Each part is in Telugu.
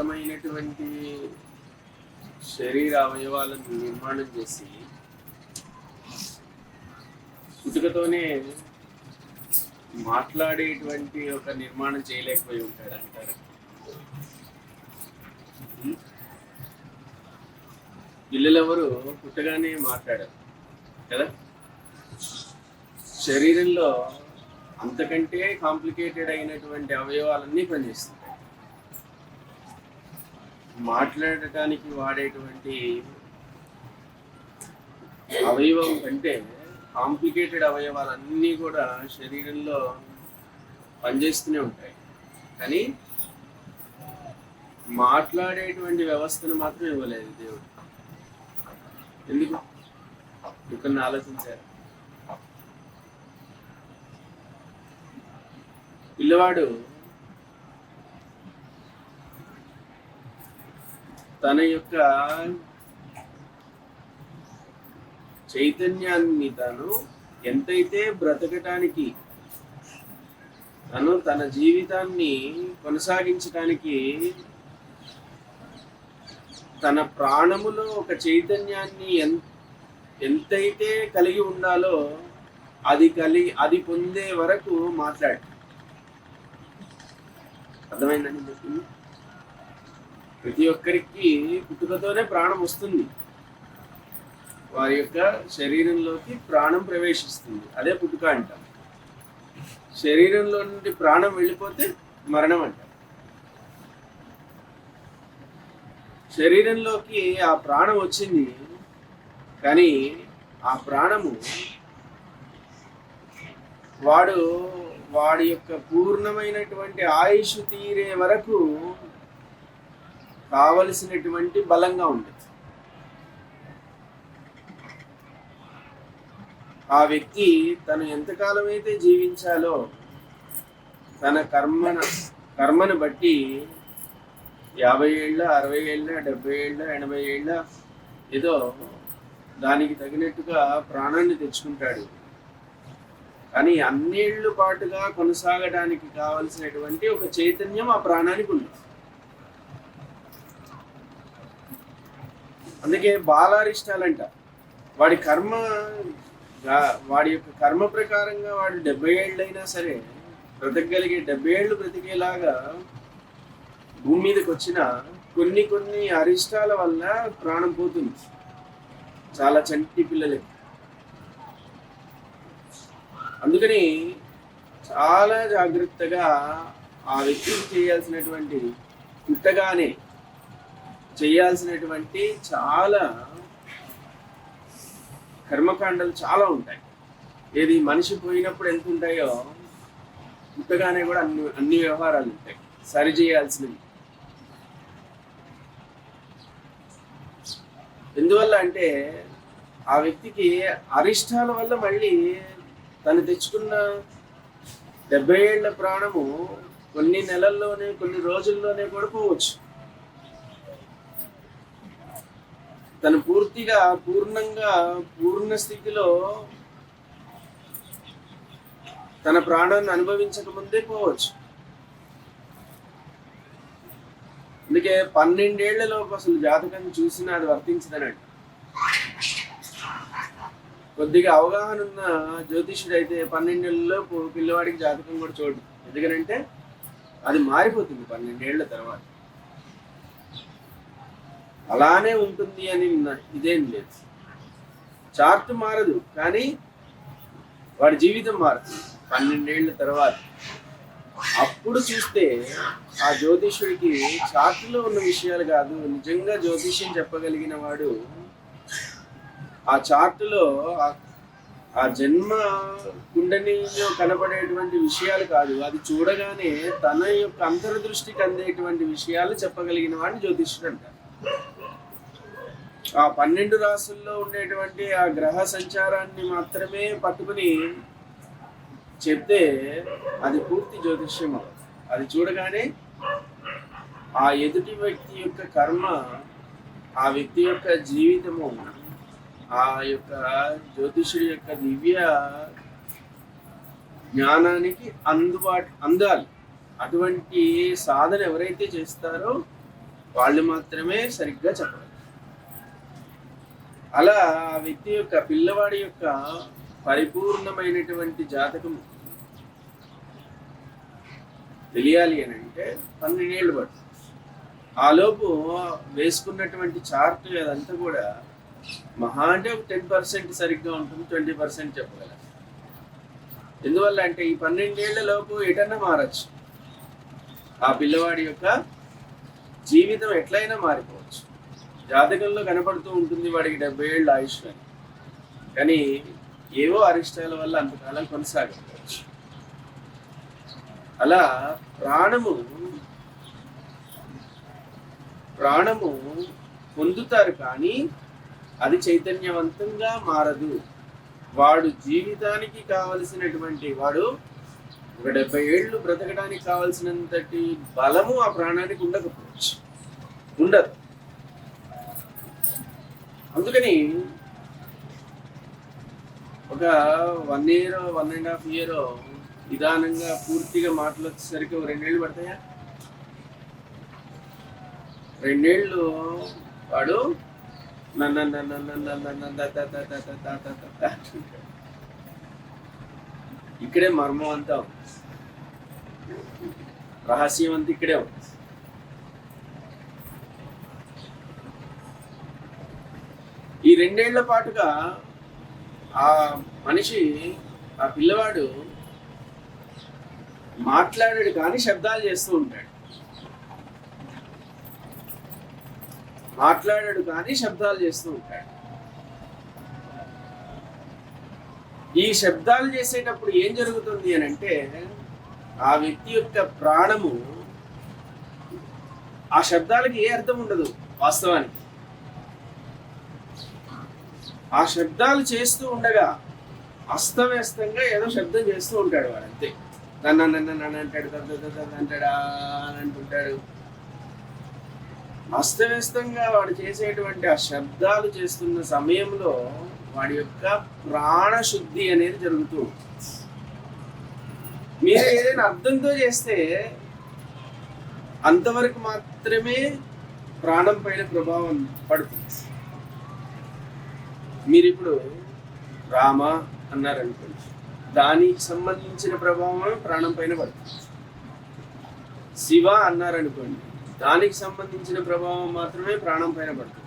అన్ని శరీర అవయవాలను నిర్మాణం చేసి పుట్టుకతోనే మాట్లాడేటువంటి ఒక నిర్మాణం చేయలేకపోయి ఉంటాడు అంటారు. పిల్లలెవరు పుట్టగానే మాట్లాడారు కదా? శరీరంలో అంతకంటే కాంప్లికేటెడ్ అయినటువంటి అవయవాలన్నీ పనిచేస్తుంటాయి మాట్లాడటానికి వాడేటువంటి అవయవం కంటే కాంప్లికేటెడ్ అవయవాలన్నీ కూడా శరీరంలో పనిచేస్తూనే ఉంటాయి. కానీ మాట్లాడేటువంటి వ్యవస్థను మాత్రం ఇవ్వలేదు దేవుడు. ఎందుకు? ఇక్కడ ఆలోచించారు? పిల్లవాడు తన యొక్క చైతన్యాన్ని తను ఎంతైతే బ్రతకటానికి తను తన జీవితాన్ని కొనసాగించడానికి తన ప్రాణములో ఒక చైతన్యాన్ని ఎంతైతే కలిగి ఉండాలో అది కలిగి అది పొందే వరకు మాట్లాడు. అర్థమైందని చెప్పింది ప్రతి ఒక్కరికి పుట్టుకతోనే ప్రాణం వస్తుంది. వారి యొక్క శరీరంలోకి ప్రాణం ప్రవేశిస్తుంది. అదే పుట్టుక అంటాం. శరీరంలో నుండి ప్రాణం వెళ్ళిపోతే మరణం అంటాం. శరీరంలోకి ఆ ప్రాణం వచ్చింది. కానీ ఆ ప్రాణము వాడు వాడి యొక్క పూర్ణమైనటువంటి ఆయుష్ తీరే వరకు కావలసినటువంటి బలంగా ఉంటుంది. ఆ వ్యక్తి తను ఎంతకాలం అయితే జీవించాలో తన కర్మన కర్మను బట్టి యాభై ఏళ్ళ అరవై ఏళ్ళ డెబ్బై ఏళ్ళ ఎనభై ఏళ్ళ ఏదో దానికి తగినట్టుగా ప్రాణాన్ని తెచ్చుకుంటాడు. కానీ అన్నేళ్ళు పాటుగా కొనసాగడానికి కావలసినటువంటి ఒక చైతన్యం ఆ ప్రాణానికి ఉంది. అందుకే బాలారిష్టాలంట. వాడి కర్మ వాడి యొక్క కర్మ ప్రకారంగా వాడు డెబ్బై ఏళ్ళు అయినా సరే బ్రతకగలిగే డెబ్బై ఏళ్ళు బ్రతికేలాగా భూమి మీదకి వచ్చిన కొన్ని కొన్ని అరిష్టాల వల్ల ప్రాణం పోతుంది. చాలా చంటి పిల్లలే. అందుకని చాలా జాగ్రత్తగా ఆ వ్యక్తికి చేయాల్సినటువంటి పుట్టగానే చేయాల్సినటువంటి చాలా కర్మకాండలు చాలా ఉంటాయి. ఏది మనిషి పోయినప్పుడు ఎంత ఉంటాయో పుట్టగానే కూడా అన్ని అన్ని వ్యవహారాలు ఉంటాయి. సరి చేయాల్సినవి. ఎందువల్ల అంటే ఆ వ్యక్తికి అరిష్టాల వల్ల మళ్ళీ తను తెచ్చుకున్న డెబ్బై ఏళ్ళ ప్రాణము కొన్ని నెలల్లోనే కొన్ని రోజుల్లోనే కూడా పోవచ్చు. తను పూర్తిగా పూర్ణంగా పూర్ణ స్థితిలో తన ప్రాణాన్ని అనుభవించక ముందే పోవచ్చు. అందుకే పన్నెండేళ్ళలోపు అసలు జాతకం చూసినా అది వర్తించదనట్టు కొద్దిగా అవగాహన ఉన్న జ్యోతిష్యుడు అయితే పన్నెండేళ్ళలోపు పిల్లవాడికి జాతకం కూడా చూడదు ఎందుకనంటే అది మారిపోతుంది పన్నెండేళ్ళ తర్వాత. అలానే ఉంటుంది అని ఇదేం లేదు. చార్ట్ మారదు కానీ వాడి జీవితం మారుతుంది. పన్నెండేళ్ళ తర్వాత. అప్పుడు చూస్తే ఆ జ్యోతిష్యుడికి చార్టులో ఉన్న విషయాలు కాదు నిజంగా జ్యోతిష్యం చెప్పగలిగిన వాడు. ఆ చార్టులో ఆ- ఆ జన్మ కుండలిలో కనబడేటువంటి విషయాలు కాదు అది చూడగానే తన యొక్క అంతర్దృష్టికి అందేటువంటి విషయాలు చెప్పగలిగిన వాడిని జ్యోతిష్యుడు అంటారు. ఆ పన్నెండు రాసుల్లో ఉండేటువంటి ఆ గ్రహ సంచారాన్ని మాత్రమే పట్టుకుని చెప్తే అది పూర్తి జ్యోతిష్యం అది చూడగానే ఆ ఎదుటి వ్యక్తి యొక్క కర్మ ఆ వ్యక్తి యొక్క జీవితము ఆ యొక్క జ్యోతిష్యుడి యొక్క దివ్య జ్ఞానానికి అందుబాటు అందాలి. అటువంటి సాధన ఎవరైతే చేస్తారో వాళ్ళు మాత్రమే సరిగ్గా చెప్పాలి అలా ఆ వ్యక్తి యొక్క పిల్లవాడి యొక్క పరిపూర్ణమైనటువంటి జాతకం తెలియాలి అని అంటే పన్నెండేళ్ళు పడుతుంది. ఆలోపు వేసుకున్నటువంటి చార్ట్ అదంతా కూడా మహా అంటే ఒక టెన్ పర్సెంట్ సరిగ్గా ఉంటుంది ట్వంటీ పర్సెంట్ చెప్పగలరు ఎందువల్ల అంటే ఈ పన్నెండేళ్ళ లోపు ఎటన్నా మారచ్చు. ఆ పిల్లవాడి యొక్క జీవితం ఎట్లయినా మారిపోవచ్చు. జాతకంలో కనపడుతూ ఉంటుంది వాడికి డెబ్బై ఏళ్ళు ఆయుష్ అని కానీ ఏవో అరిష్టాల వల్ల అంతకాలం కొనసాగవచ్చు అలా ప్రాణము ప్రాణము పొందుతారు కానీ అది చైతన్యవంతంగా మారదు. వాడు జీవితానికి కావలసినటువంటి వాడు ఒక డెబ్బై ఏళ్ళు బ్రతకడానికి కావలసినంతటి బలము ఆ ప్రాణానికి ఉండకపోవచ్చు. ఉండదు. అందుకని ఒక one year one and half year నిదానంగా పూర్తిగా మాటలు వచ్చేసరికి ఒక రెండేళ్ళు పడతాయా? రెండేళ్ళు వాడు నన్న ఇక్కడే మర్మం అంతా రహస్యం అంతా ఇక్కడే ఉంది. ఈ రెండేళ్ళ పాటుగా ఆ మనిషి ఆ పిల్లవాడు మాట్లాడాడు కానీ శబ్దాలు చేస్తూ ఉంటాడు. మాట్లాడాడు కానీ శబ్దాలు చేస్తూ ఉంటాడు. ఈ శబ్దాలు చేసేటప్పుడు ఏం జరుగుతుంది అని అంటే ఆ వ్యక్తి యొక్క ప్రాణము ఆ శబ్దాలకి ఏ అర్థం ఉండదు వాస్తవానికి. ఆ శబ్దాలు చేస్తూ ఉండగా అస్తవ్యస్తంగా ఏదో శబ్దం చేస్తూ ఉంటాడు వాడు అంతే. నన్న నన్న నన్ను అంటాడు అంటాడా అని అంటుంటాడు. అస్తవ్యస్తంగా వాడు చేసేటువంటి ఆ శబ్దాలు చేస్తున్న సమయంలో వాడి యొక్క ప్రాణశుద్ధి అనేది జరుగుతూ మీరు ఏదైనా అర్థంతో చేస్తే అంతవరకు మాత్రమే ప్రాణం పైన ప్రభావం పడుతుంది. మీరు ఇప్పుడు రామ అన్నారనుకోండి. దానికి సంబంధించిన ప్రభావం ప్రాణం పైన పడుతుంది. శివ అన్నారనుకోండి. దానికి సంబంధించిన ప్రభావం మాత్రమే ప్రాణం పైన పడుతుంది.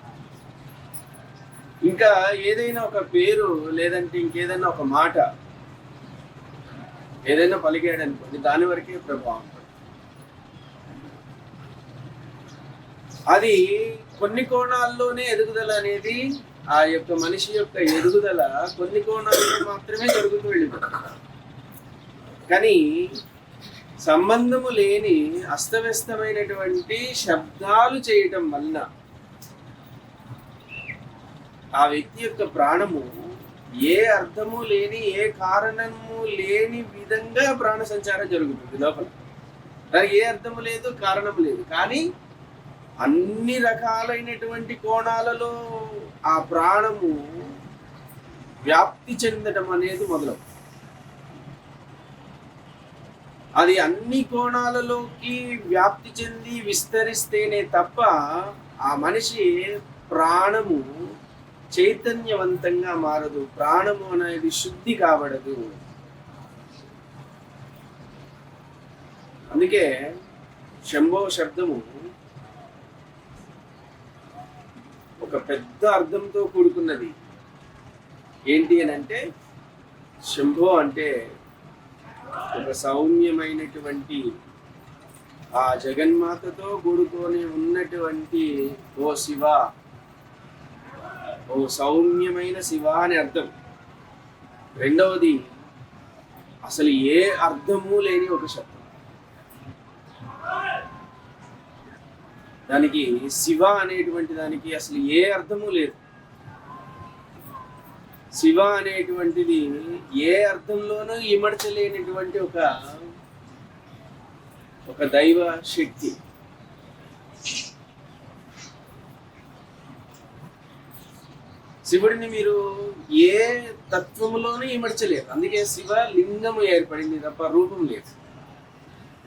ఇంకా ఏదైనా ఒక పేరు లేదంటే ఇంకేదైనా ఒక మాట ఏదైనా పలికాడు అనుకోండి దాని వరకే ప్రభావం అది కొన్ని కోణాల్లోనే ఎదుగుదల అనేది ఆ యొక్క మనిషి యొక్క ఎదుగుదల కొన్ని కోణాల్లో మాత్రమే జరుగుతూ వెళ్ళిపోతుంది కానీ సంబంధము లేని అస్తవ్యస్తమైనటువంటి శబ్దాలు చేయటం వలన ఆ వ్యక్తి యొక్క ప్రాణము ఏ అర్థము లేని ఏ కారణము లేని విధంగా ప్రాణ సంచారం జరుగుతుంది లోపల. దానికి ఏ అర్థము లేదు కారణం లేదు. కానీ అన్ని రకాలైనటువంటి కోణాలలో ఆ ప్రాణము వ్యాప్తి చెందడం అనేది మొదలవు అది అన్ని కోణాలలోకి వ్యాప్తి చెంది విస్తరిస్తేనే తప్ప ఆ మనిషి ప్రాణము చైతన్యవంతంగా మారదు. ప్రాణము అనేది శుద్ధి కాబడదు. అందుకే శంభో శబ్దము ఒక పెద్ద అర్థంతో కూడుకున్నది. ఏంటి అని అంటే శంభో అంటే ఒక సౌమ్యమైనటువంటి ఆ జగన్మాతతో కూడుకొని ఉన్నటువంటి ఓ శివ ఓ సౌమ్యమైన శివ అని అర్థం. రెండవది అసలు ఏ అర్థము లేని ఒక శబ్దం దానికి శివ అనేటువంటి దానికి అసలు ఏ అర్థము లేదు. శివ అనేటువంటిది ఏ అర్థంలోనూ ఇమడచలేనటువంటి ఒక ఒక దైవ శక్తి. శివుడిని మీరు ఏ తత్వంలోనూ ఇమర్చలేదు అందుకే శివ లింగము ఏర్పడింది తప్ప రూపం లేదు.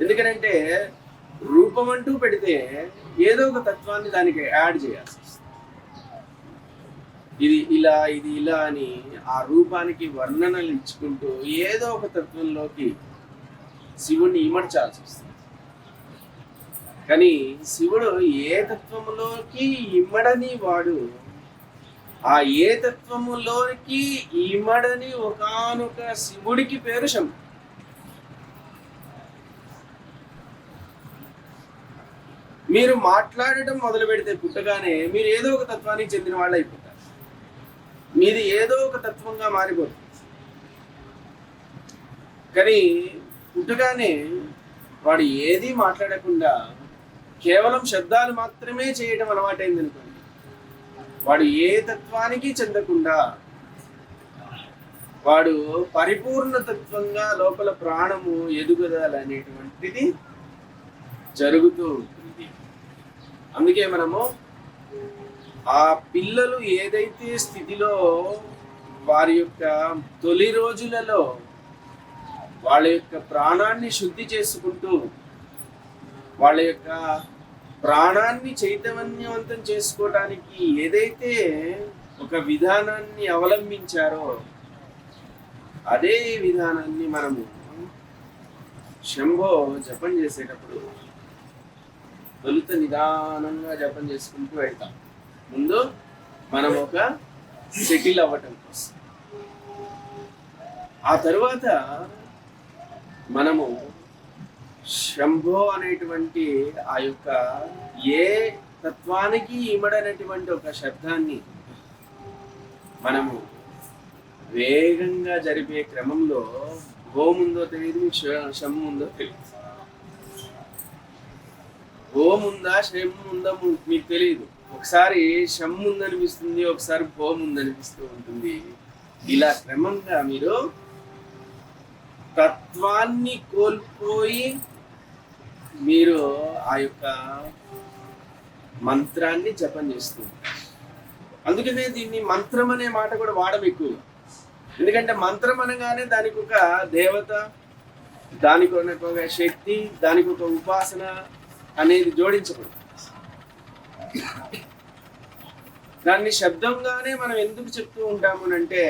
ఎందుకంటే రూపం అంటూ పెడితే ఏదో ఒక తత్వాన్ని దానికి యాడ్ చేయాల్సి వస్తుంది. ఇది ఇలా ఇది ఇలా అని ఆ రూపానికి వర్ణనలు ఇచ్చుకుంటూ ఏదో ఒక తత్వంలోకి శివుణ్ణి ఇమర్చాల్సి వస్తుంది. కానీ శివుడు ఏ తత్వములోకి ఇమ్మడని వాడు ఆ ఏ తత్వములోకి ఇమ్మడని ఒకనొక శివుడికి పేరు శంకర్ మీరు మాట్లాడటం మొదలు పెడితే పుట్టగానే మీరు ఏదో ఒక తత్వానికి చెందిన వాళ్ళు అయిపోతారు. మీది ఏదో ఒక తత్వంగా మారిపోతుంది. కానీ పుట్టగానే వాడు ఏది మాట్లాడకుండా కేవలం శబ్దాలు మాత్రమే చేయడం అలవాటైంది అనుకోండి వాడు ఏ తత్వానికి చెందకుండా వాడు పరిపూర్ణ తత్వంగా లోపల ప్రాణము ఎదుగుదల అనేటువంటిది జరుగుతూ ఉంటుంది. అందుకే మనము ఆ పిల్లలు ఏదైతే స్థితిలో వారి యొక్క తొలి రోజులలో వాళ్ళ యొక్క ప్రాణాన్ని శుద్ధి చేసుకుంటూ వాళ్ళ యొక్క ప్రాణాన్ని చైతన్యవంతం చేసుకోవడానికి ఏదైతే ఒక విధానాన్ని అవలంబించారో అదే విధానాన్ని మనము శంభో జపం చేసేటప్పుడు తొలుత నిదానంగా జపం చేసుకుంటూ వెళ్తాం. ముందు మనం ఒక సెటిల్ అవ్వటం కోసం. ఆ తరువాత మనము శంభో అనేటువంటి ఆ యొక్క ఏ తత్వానికి ఇమడనటువంటి ఒక శబ్దాన్ని మనము వేగంగా జరిపే క్రమంలో ఓం ఉందో తెలియదు శ- శం ఉందో తెలియదు. ఓం ఉందా శం ఉందా మీకు తెలియదు ఒకసారి శం ఉందనిపిస్తుంది ఒకసారి ఓం ఉందనిపిస్తూ ఉంటుంది. ఇలా క్రమంగా మీరు తత్వాన్ని కోల్పోయి మీరు ఆ యొక్క మంత్రాన్ని జపం చేస్తుంది అందుకనే దీన్ని మంత్రం అనే మాట కూడా వాడడం ఎక్కువ. ఎందుకంటే మంత్రం అనగానే దానికి ఒక దేవత దానికి ఒక శక్తి దానికి ఒక ఉపాసన అనేది జోడించకూడదు. దాన్ని శబ్దంగానే మనం ఎందుకు చెప్తూ ఉంటాము అంటే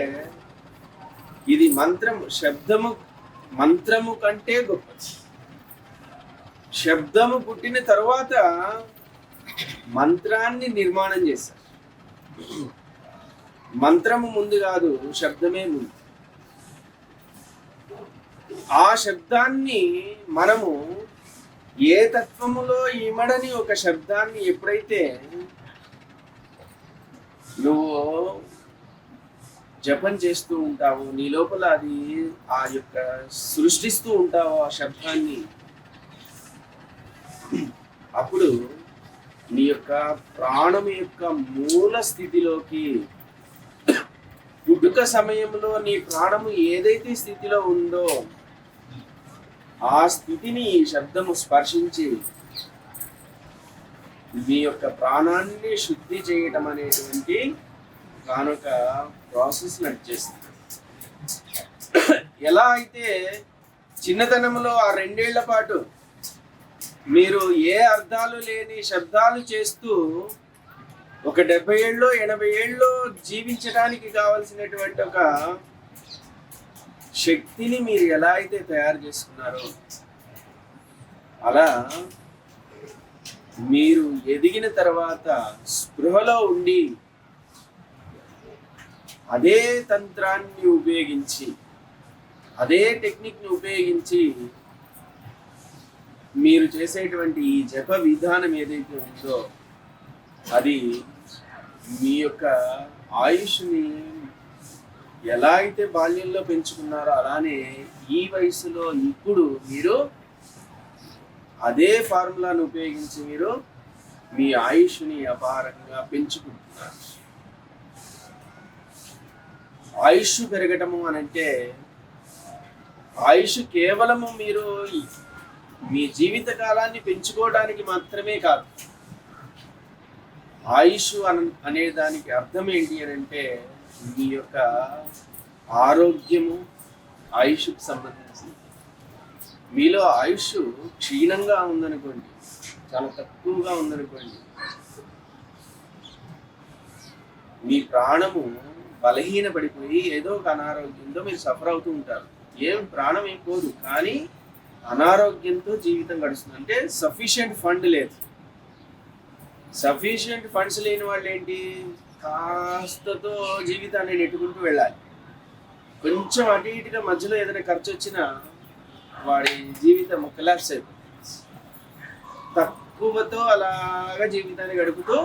ఇది మంత్రము శబ్దము మంత్రము కంటే గొప్పది. శబ్దము పుట్టిన తర్వాత మంత్రాన్ని నిర్మాణం చేశారు. మంత్రము ముందు కాదు శబ్దమే ముందు. ఆ శబ్దాన్ని మనము ఏ తత్వములో ఇమడని ఒక శబ్దాన్ని ఎప్పుడైతే నువ్వు జపం చేస్తూ ఉంటావు నీ లోపల అది ఆ యొక్క సృష్టిస్తూ ఉంటావు ఆ శబ్దాన్ని అప్పుడు నీ యొక్క ప్రాణం యొక్క మూల స్థితిలోకి పుట్టుక సమయంలో నీ ప్రాణము ఏదైతే స్థితిలో ఉందో ఆ స్థితిని ఈ శబ్దము స్పర్శించి మీ యొక్క ప్రాణాన్ని శుద్ధి చేయటం అనేటువంటి కానొక ప్రాసెస్ నడిచేస్తుంది. ఎలా అయితే చిన్నతనంలో ఆ రెండేళ్ళ పాటు మీరు ఏ అర్థాలు లేని శబ్దాలు చేస్తూ ఒక డెబ్బై ఏళ్ళు ఎనభై ఏళ్ళు జీవించడానికి కావలసినటువంటి ఒక శక్తిని మీరు ఎలా అయితే తయారు చేసుకున్నారో అలా మీరు ఎదిగిన తర్వాత స్పృహలో ఉండి అదే తంత్రాన్ని ఉపయోగించి అదే టెక్నిక్ని ఉపయోగించి మీరు చేసేటువంటి ఈ జప విధానం ఏదైతే ఉందో అది మీ యొక్క ఆయుష్ని ఎలా అయితే బాల్యంలో పెంచుకున్నారో అలానే ఈ వయసులో ఇప్పుడు మీరు అదే ఫార్ములాను ఉపయోగించి మీరు మీ ఆయుష్ని అపారంగా పెంచుకుంటున్నారు. ఆయుష్ పెరగటము అని అంటే ఆయుష్ కేవలము మీరు మీ జీవిత కాలాన్ని పెంచుకోవడానికి మాత్రమే కాదు. ఆయుష్ అన అనే దానికి అర్థం ఏంటి అని అంటే మీ యొక్క ఆరోగ్యము ఆయుష్కి సంబంధించి. మీలో ఆయుష్ క్షీణంగా ఉందనుకోండి చాలా తక్కువగా ఉందనుకోండి మీ ప్రాణము బలహీన పడిపోయి ఏదో ఒక అనారోగ్యంతో మీరు సఫర్ అవుతూ ఉంటారు. ఏం ప్రాణం ఏం పోదు కానీ అనారోగ్యంతో జీవితం గడుస్తుంది. అంటే సఫిషియంట్ ఫండ్ లేదు. సఫిషియంట్ ఫండ్స్ లేని వాళ్ళు ఏంటి కాస్తతో జీవితాన్ని నెట్టుకుంటూ వెళ్ళాలి. కొంచెం అటు ఇటుగా మధ్యలో ఏదైనా ఖర్చు వచ్చినా వాడి జీవితం కొలాప్స్ అయిపోతుంది. తక్కువతో అలాగా జీవితాన్ని గడుపుతూ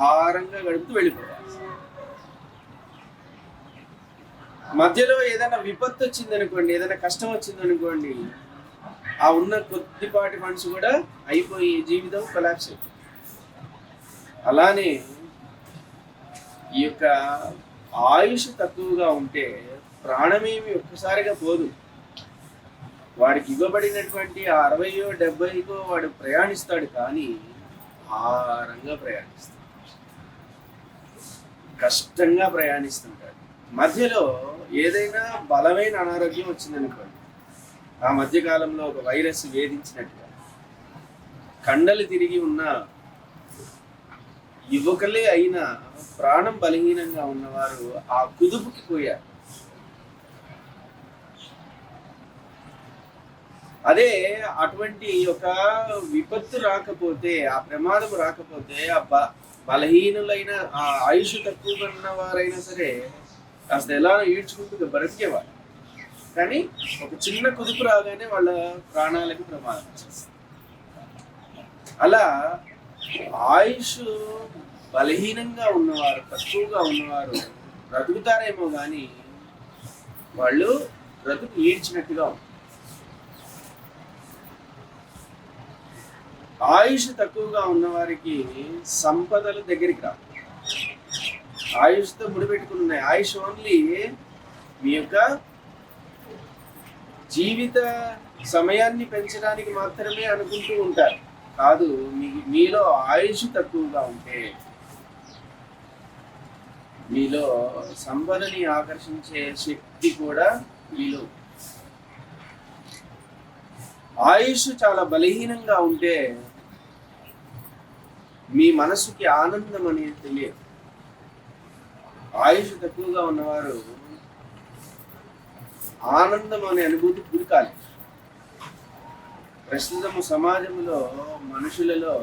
భారంగా గడుపుతూ వెళ్ళిపోవాలి. మధ్యలో ఏదైనా విపత్తు వచ్చింది అనుకోండి ఏదైనా కష్టం వచ్చింది అనుకోండి ఆ ఉన్న కొద్దిపాటి ఫండ్స్ కూడా అయిపోయి జీవితం కొలాప్స్ అయిపోతుంది. అలానే ఈ యొక్క ఆయుష్ తక్కువగా ఉంటే ప్రాణమేమి ఒక్కసారిగా పోదు. వాడికి ఇవ్వబడినటువంటి ఆ అరవయో డెబ్బైకో వాడు ప్రయాణిస్తాడు కానీ భారంగా ప్రయాణిస్తాడు. కష్టంగా ప్రయాణిస్తుంటాడు. మధ్యలో ఏదైనా బలమైన అనారోగ్యం వచ్చిందనుకోండి. ఆ మధ్యకాలంలో ఒక వైరస్ వేధించినట్టుగా కండలు తిరిగి ఉన్న యువకులే అయినా ప్రాణం బలహీనంగా ఉన్నవారు ఆ కుదుపుకి పోయారు. అదే అటువంటి ఒక విపత్తు రాకపోతే ఆ ప్రమాదం రాకపోతే ఆ బ బలహీనులైన ఆ ఆయుష్ తక్కువగా ఉన్న వారైనా సరే కాస్త ఎలా ఈడ్చుకుంటూ బ్రతికేవారు. కానీ ఒక చిన్న కుదుపు రాగానే వాళ్ళ ప్రాణాలకు ప్రమాదం అలా ఆయుష్ బలహీనంగా ఉన్నవారు తక్కువగా ఉన్నవారు బ్రతుకుతారేమో కానీ వాళ్ళు బ్రతుకు ఈడ్చినట్టుగా ఆయుష్ తక్కువగా ఉన్నవారికి సంపదలు దగ్గరికి రావు. ఆయుష్తో ముడిపెట్టుకుని ఉన్నాయి. ఆయుష్ ఓన్లీ మీ యొక్క జీవిత సమయాన్ని పెంచడానికి మాత్రమే అనుకుంటూ ఉంటారు. కాదు మీ మీలో ఆయుష్ తక్కువగా ఉంటే మీలో సంపదని ఆకర్షించే శక్తి కూడా మీలో. ఆయుష్ చాలా బలహీనంగా ఉంటే మీ మనసుకి ఆనందం అనేది తెలియదు. ఆయుష్ తక్కువగా ఉన్నవారు ఆనందం అనే అనుభూతి పురికాలి ప్రస్తుతము సమాజంలో మనుషులలో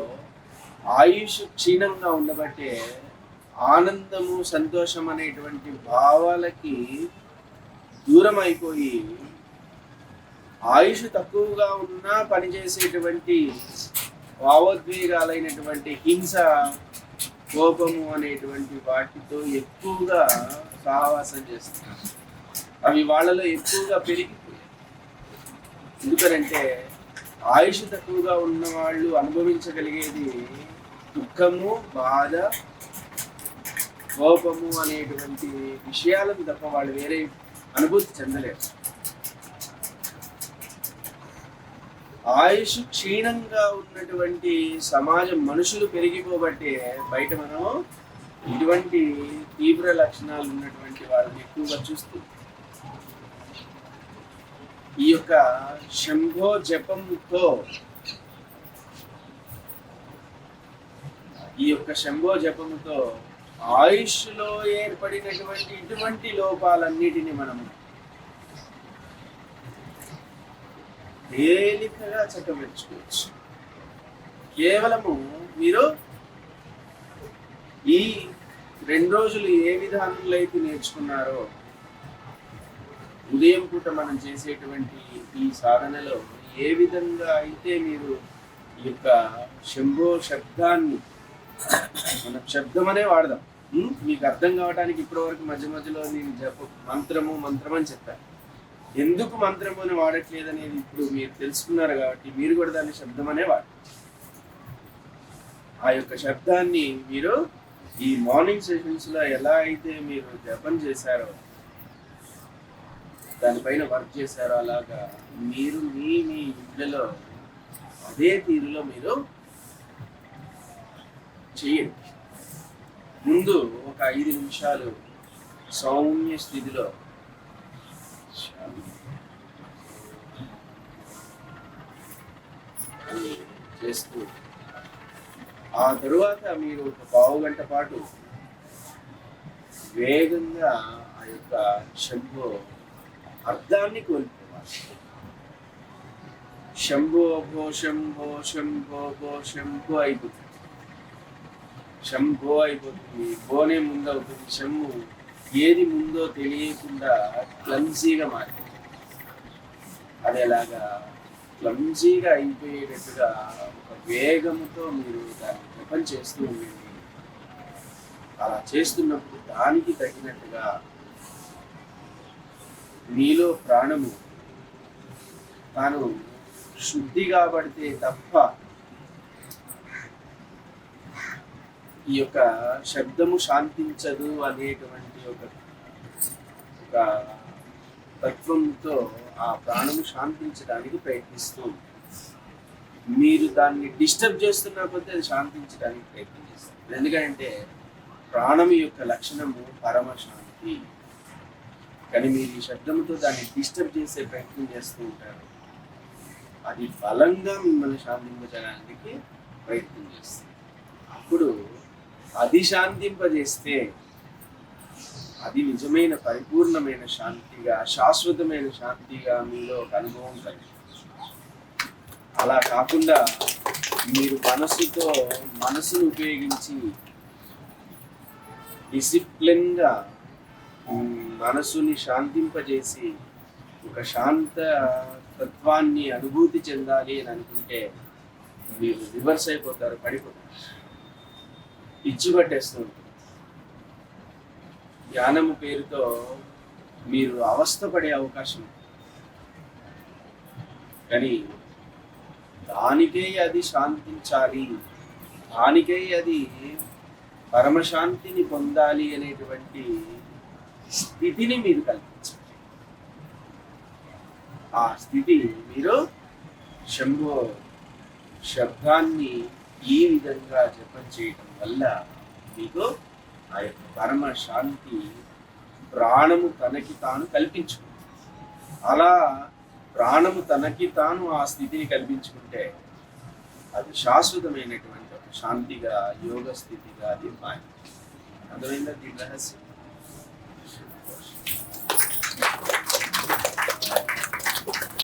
ఆయుష్ క్షీణంగా ఉండబట్టే ఆనందము సంతోషం అనేటువంటి భావాలకి దూరం అయిపోయి ఆయుష్ తక్కువగా ఉన్నా పనిచేసేటువంటి భావోద్వేగాలైనటువంటి హింస కోపము అనేటువంటి వాటితో ఎక్కువగా సహవాసం చేస్తున్నారు. అవి వాళ్ళలో ఎక్కువగా పెరిగిపోయాయి. ఎందుకనంటే ఆయుష్ తక్కువగా ఉన్న వాళ్ళు అనుభవించగలిగేది దుఃఖము బాధ కోపము అనేటువంటి విషయాలకు తప్ప వాళ్ళు వేరే అనుభూతి చెందలేరు. ఆయుష్ క్షీణంగా ఉన్నటువంటి సమాజం మనుషులు పెరిగిపోబట్టే బయట మనం ఇటువంటి తీవ్ర లక్షణాలు ఉన్నటువంటి వాళ్ళని ఎక్కువగా చూస్తూ. ఈ యొక్క శంభో జపంతో ఈ యొక్క శంభో జపముతో ఆయుష్లో ఏర్పడినటువంటి ఇటువంటి లోపాలన్నిటిని మనము తేలికగా చక్కబెట్టుకోవచ్చు. కేవలము మీరు ఈ రెండు రోజులు ఏ విధానంలో అయితే నేర్చుకున్నారో ఉదయం పూట మనం చేసేటువంటి ఈ సాధనలో ఏ విధంగా అయితే మీరు ఈ యొక్క శంభో శబ్దాన్ని మనం శబ్దం అనే వాడదాం. మీకు అర్థం కావడానికి ఇప్పటి వరకు మధ్య మధ్యలో నేను జప మంత్రము మంత్రం అని చెప్పాను ఎందుకు మంత్రము అని వాడట్లేదు అనేది ఇప్పుడు మీరు తెలుసుకున్నారు కాబట్టి మీరు కూడా దాన్ని శబ్దం అనే వాడ. ఆ యొక్క శబ్దాన్ని మీరు ఈ మార్నింగ్ సెషన్స్లో ఎలా అయితే మీరు జపం చేశారో దానిపైన వర్క్ చేశారో అలాగా మీరు మీ మీ ఇళ్ళలో అదే తీరులో మీరు చేయండి. ముందు ఒక ఐదు నిమిషాలు సౌమ్య స్థితిలో. చేస్తూ. ఆ తరువాత మీరు ఒక పావు గంట పాటు వేగంగా ఆ యొక్క శంభో అర్థాన్ని కోల్పోవాలి. శంభో భో శంభో శంభో భో శంభో అయిపోతుంది శంభో అయిపోతుంది. గోనే ముందు అవుతుంది. శంభు ఏది ముందో తెలియకుండా క్లంజీగా మారిపోతుంది అది ఎలాగా క్లమ్సీగా అయిపోయేటట్టుగా ఒక వేగంతో మీరు దాన్ని జపం చేస్తూ ఉండండి. అలా చేస్తున్నప్పుడు దానికి తగినట్టుగా మీలో ప్రాణము తాను శుద్ధి కాబడితే తప్ప ఈ యొక్క శబ్దము శాంతించదు అనేటువంటి ఒక ఒక తత్వంతో ఆ ప్రాణము శాంతించడానికి ప్రయత్నిస్తూ మీరు దాన్ని డిస్టర్బ్ చేస్తున్న కొద్దీ అది శాంతించడానికి ప్రయత్నం చేస్తుంది. ఎందుకంటే ప్రాణం యొక్క లక్షణము పరమశాంతి. కానీ మీరు ఈ శబ్దంతో దాన్ని డిస్టర్బ్ చేసే ప్రయత్నం చేస్తూ ఉంటారు. అది బలంగా మిమ్మల్ని శాంతింపజేయడానికి ప్రయత్నం చేస్తుంది. అప్పుడు అది శాంతింపజేస్తే అది నిజమైన పరిపూర్ణమైన శాంతిగా శాశ్వతమైన శాంతిగా మీలో ఒక అనుభవం కలిగి. అలా కాకుండా మీరు మనసుతో మనసును ఉపయోగించి డిసిప్లిన్గా మనసుని శాంతింపజేసి ఒక శాంత తత్వాన్ని అనుభూతి చెందాలి అని అనుకుంటే మీరు రివర్స్ అయిపోతారు పడిపోతారు. పిచ్చి పట్టేస్తూ ఉంటుంది. ధ్యానము పేరుతో మీరు అవస్థపడే అవకాశం కానీ దానికే అది శాంతించాలి దానికే అది పరమశాంతిని పొందాలి అనేటువంటి స్థితిని మీరు కల్పించాలి. ఆ స్థితి మీరు శంభో శబ్దాన్ని ఈ విధంగా జపం చేయటం వల్ల మీకు ఆ యొక్క పరమ శాంతి ప్రాణము తనకి తాను కల్పించుకుంది అలా ప్రాణము తనకి తాను ఆ స్థితిని కల్పించుకుంటే అది శాశ్వతమైనటువంటి శాంతిగా యోగ స్థితిగా అది మారింది అర్థమైందా? దీని రహస్యం?